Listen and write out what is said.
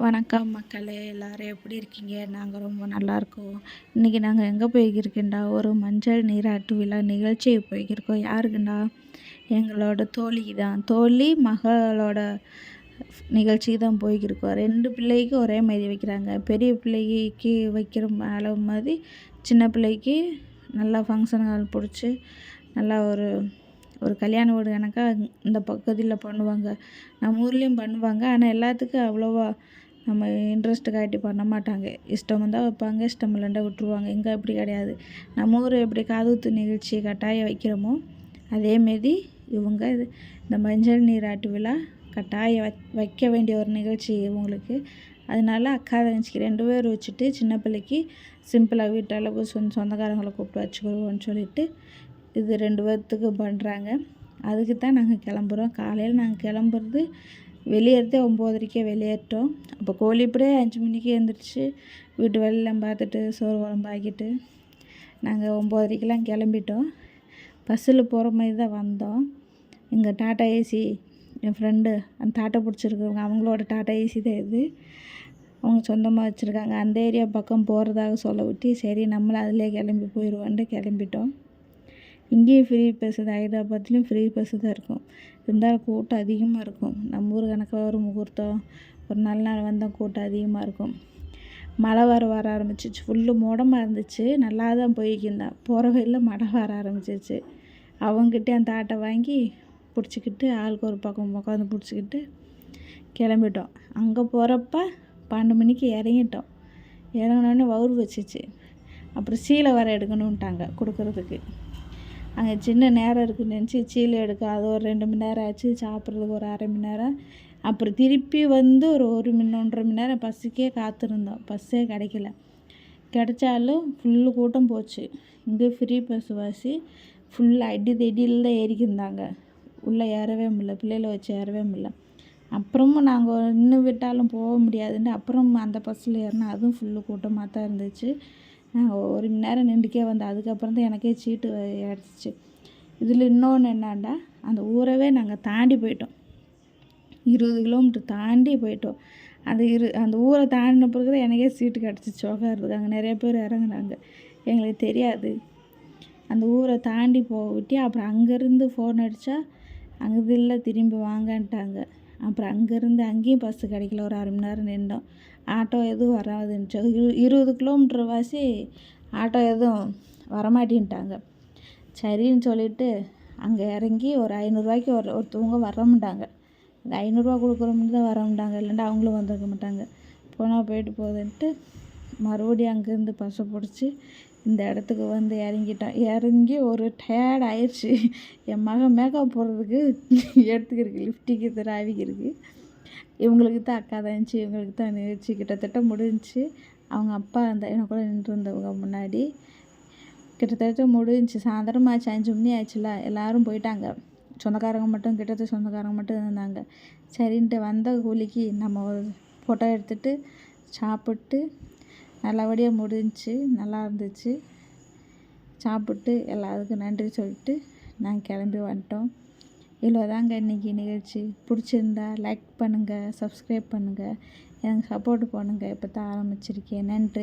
வணக்கம் மக்களே எல்லோரும் எப்படி இருக்கீங்க? நாங்கள் ரொம்ப நல்லாயிருக்கோம் இன்றைக்கி நாங்கள் எங்கே போய்க்கிருக்கேன்டா? ஒரு மஞ்சள் நீராட்டு விழா நிகழ்ச்சி போய்க்கிருக்கோம். யாருக்குண்டா? எங்களோட தோழி தான் தோழி மகளோட நிகழ்ச்சிக்கு தான் போய்க்கிருக்கோம். ரெண்டு பிள்ளைக்கு ஒரே மாதிரி வைக்கிறாங்க. பெரிய பிள்ளைக்கு வைக்கிற அளவு மாதிரி சின்ன பிள்ளைக்கு நல்லா ஃபங்க்ஷன் ஹால் பிடிச்சி நல்லா ஒரு ஒரு கல்யாண வீடு கணக்காக இந்த பகுதியில் பண்ணுவாங்க. நம்ம ஊர்லேயும் பண்ணுவாங்க. ஆனால் எல்லாத்துக்கும் அவ்வளோவா நம்ம இன்ட்ரெஸ்ட்டு காட்டி பண்ண மாட்டாங்க. இஷ்டம் வந்தால் வைப்பாங்க இஷ்டம் இல்லைண்டா விட்ருவாங்க இங்கே அப்படி கிடையாது. நம்ம ஊர் எப்படி காதுகுத்து நிகழ்ச்சி கட்டாயம் வைக்கிறோமோ அதேமாரி இவங்க இது இந்த மஞ்சள் நீராட்டு விழா கட்டாயம் வைக்க வேண்டிய ஒரு நிகழ்ச்சி இவங்களுக்கு. அதனால அக்கா தங்கச்சிக்கு ரெண்டு பேர் வச்சுட்டு சின்ன பிள்ளைக்கு சிம்பிளாக வீட்டளவு சொந்த சொந்தக்காரங்களை கூப்பிட்டு வச்சுக்கிறோன்னு சொல்லிட்டு இது ரெண்டு பேர்த்துக்கும் பண்ணுறாங்க அதுக்கு தான் நாங்கள் கிளம்புறோம். காலையில் நாங்கள் கிளம்புறது வெளியேறதே ஒம்போதரைக்கே வெளியேறிட்டோம். அப்போ கோழி இப்படியே அஞ்சு மணிக்கு எழுந்திரிச்சு வீட்டு வேலையெல்லாம் பார்த்துட்டு சோறு குழம்பாக்கிட்டு நாங்கள் ஒம்போதரைக்கெலாம் கிளம்பிட்டோம். பஸ்ஸில் போகிற மாதிரி தான் வந்தோம். இங்கே டாட்டா ஏசி என் ஃப்ரெண்டு அந்த டாட்டா பிடிச்சிருக்கவங்க அவங்களோட டாட்டா ஏசி தான் இது. அவங்க சொந்தமாக வச்சுருக்காங்க. அந்த ஏரியா பக்கம் போகிறதாக சொல்ல விட்டு சரி நம்மளும் அதிலே கிளம்பி போயிடுவோன்ட்டு கிளம்பிட்டோம். இங்கேயும் ஃப்ரீ பஸ்ஸு தான். ஹைதராபாத்லேயும் ஃப்ரீ பஸ்ஸு தான் இருக்கும். இருந்தாலும் கூட்டம் அதிகமாக இருக்கும். நம்ம ஊர் கணக்கில் ஒரு முகூர்த்தம் ஒரு நல்ல நாள் வந்தால் கூட்டம் அதிகமாக இருக்கும். மழை வர வர ஆரம்பிச்சிச்சு ஃபுல்லு மோடமாக இருந்துச்சு. நல்லா தான் போய்க்கிருந்தேன் போகிற வழியில் மழை வர ஆரம்பிச்சிச்சு அவங்ககிட்ட அந்த ஆட்டை வாங்கி பிடிச்சிக்கிட்டு ஆளுக்கு ஒரு பக்கம் உட்காந்து பிடிச்சிக்கிட்டு கிளம்பிட்டோம். அங்கே போகிறப்ப பன்னெண்டு மணிக்கு இறங்கிட்டோம். இறங்கினோடனே வவுறு வச்சிச்சு. அப்புறம் சீலை வர எடுக்கணுன்ட்டாங்க கொடுக்குறதுக்கு. அங்கே சின்ன நேரம் இருக்குன்னு நினச்சி சீலை எடுக்க. அது ஒரு ரெண்டு மணி நேரம் ஆச்சு. சாப்பிட்றதுக்கு ஒரு அரை மணி நேரம். அப்புறம் திருப்பி வந்து ஒரு ஒரு மணி ஒன்றரை மணி நேரம் பஸ்ஸுக்கே காத்திருந்தோம். பஸ்ஸே கிடைக்கல. கிடைச்சாலும் ஃபுல்லு கூட்டம் போச்சு. இங்கே ஃப்ரீ பஸ் வாசி ஃபுல்லாக அடி தடியில் தான் ஏறிக்கிருந்தாங்க உள்ளே ஏறவே முடியல. பிள்ளைகளை வச்சு ஏறவே முடியல. அப்புறமும் நாங்கள் இன்னும் விட்டாலும் போக முடியாதுன்னு அப்புறம் அந்த பஸ்ஸில் ஏறினா அதுவும் ஃபுல்லு கூட்டமாக தான் இருந்துச்சு. ஒரு மணி நேரம் நின்றுக்கே வந்தேன் அதுக்கப்புறம் தான் எனக்கே சீட்டு அடிச்சிச்சு. இதில் இன்னொன்று என்னான்டா அந்த ஊரவே நாங்கள் தாண்டி போயிட்டோம். இருபது கிலோமீட்டர் தாண்டி போயிட்டோம். அந்த இரு அந்த ஊரை தாண்டின பிறகு தான் எனக்கே சீட்டு கிடச்சிச்சு உட்காருறதுக்கு அங்கே நிறைய பேர் இறங்குனாங்க. எங்களுக்கு தெரியாது. அந்த ஊரை தாண்டி போகவிட்டு அப்புறம் அங்கேருந்து ஃபோன் அடித்தா அங்கே இல்லை திரும்பி வாங்கன்ட்டாங்க. அப்புறம் அங்கேருந்து அங்கேயும் பஸ்ஸு கிடைக்கல. ஒரு அரை மணி நேரம் நின்றோம். ஆட்டோ எதுவும் வராதுன்னுச்சு. இரு இருபது கிலோமீட்ரு வாசி ஆட்டோ எதுவும் வரமாட்டேன்ட்டாங்க. சரின்னு சொல்லிட்டு அங்கே இறங்கி ஒரு ஐநூறுரூவாய்க்கு ஒரு ஒருத்தவங்க வரமாட்டாங்க இந்த ஐநூறுரூவா கொடுக்குறவங்க தான் வரமாட்டாங்க இல்லைன்னா அவங்களும் வந்திருக்க மாட்டாங்க. போனால் போயிட்டு போகுதுன்ட்டு மறுபடியும் அங்கேருந்து பஸ்ஸை பிடிச்சி இந்த இடத்துக்கு வந்து இறங்கிட்டோம் இறங்கி ஒரு டயர்ட் ஆயிடுச்சு என் மகன் மேக்கப் போடுறதுக்கு எடுத்துக்கிருக்கு லிஃப்டிக்கு ராவிக்கிருக்கு இவங்களுக்கு தான் அக்கா தங்கச்சி இவங்களுக்கு தான் நிகழ்ச்சி கிட்டத்தட்ட முடிஞ்சு அவங்க அப்பா அந்த எனக்கு கூட நின்றுருந்தவங்க முன்னாடி. கிட்டத்தட்ட முடிஞ்சு சாயந்தரம் ஆச்சு. அஞ்சு மணி ஆச்சுல எல்லோரும் போயிட்டாங்க. சொந்தக்காரங்க மட்டும் கிட்டத்தட்ட சொந்தக்காரங்க மட்டும் இருந்தாங்க. சரின்ட்டு வந்த கூலிக்கு நம்ம ஒரு ஃபோட்டோ எடுத்துகிட்டு சாப்பிட்டு நல்லபடியாக முடிஞ்சிச்சு நல்லா இருந்துச்சு. சாப்பிட்டு எல்லாருக்கும் நன்றி சொல்லிட்டு நாங்கள் கிளம்பி வந்துட்டோம். இவ்வளோ தாங்க இன்றைக்கி நிகழ்ச்சி. பிடிச்சிருந்தா லைக் பண்ணுங்கள் சப்ஸ்கிரைப் பண்ணுங்கள் எனக்கு சப்போர்ட் பண்ணுங்கள் இப்போ தான் ஆரம்பிச்சிருக்கேன். நன்றி.